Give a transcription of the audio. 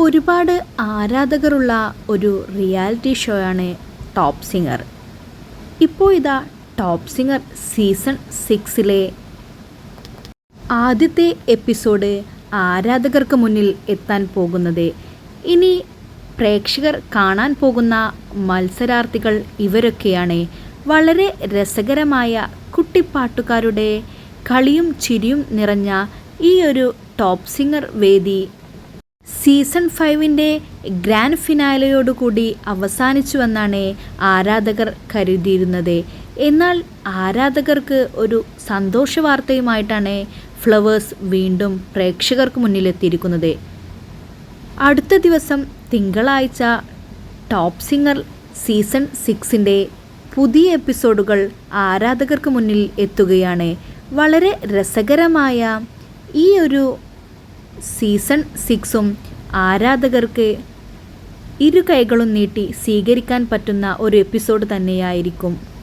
ഒരുപാട് ആരാധകരുള്ള ഒരു റിയാലിറ്റി ഷോയാണ് ടോപ്പ് സിംഗർ. ഇപ്പോൾ ഇതാ ടോപ്പ് സിംഗർ സീസൺ സിക്സിലെ ആദ്യത്തെ എപ്പിസോഡ് ആരാധകർക്ക് മുന്നിൽ എത്താൻ പോകുന്നത്. ഇനി പ്രേക്ഷകർ കാണാൻ പോകുന്ന മത്സരാർത്ഥികൾ ഇവരൊക്കെയാണ്. വളരെ രസകരമായ കുട്ടിപ്പാട്ടുകാരുടെ കളിയും ചിരിയും നിറഞ്ഞ ഈ ഒരു ടോപ്പ് സിംഗർ വേദി സീസൺ ഫൈവിന്റെ ഗ്രാൻഡ് ഫിനാലയോടുകൂടി അവസാനിച്ചുവെന്നാണ് ആരാധകർ കരുതിയിരുന്നത്. എന്നാൽ ആരാധകർക്ക് ഒരു സന്തോഷ വാർത്തയുമായിട്ടാണ് ഫ്ലവേഴ്സ് വീണ്ടും പ്രേക്ഷകർക്ക് മുന്നിലെത്തിയിരിക്കുന്നത്. അടുത്ത ദിവസം തിങ്കളാഴ്ച ടോപ്പ് സിംഗർ സീസൺ സിക്സിന്റെ പുതിയ എപ്പിസോഡുകൾ ആരാധകർക്ക് മുന്നിൽ എത്തുകയാണ്. വളരെ രസകരമായ ഈ ഒരു സീസൺ സിക്സും ആരാധകർക്ക് ഇരു കൈകളും നീട്ടി സ്വീകരിക്കാൻ പറ്റുന്ന ഒരു എപ്പിസോഡ് തന്നെയായിരിക്കും.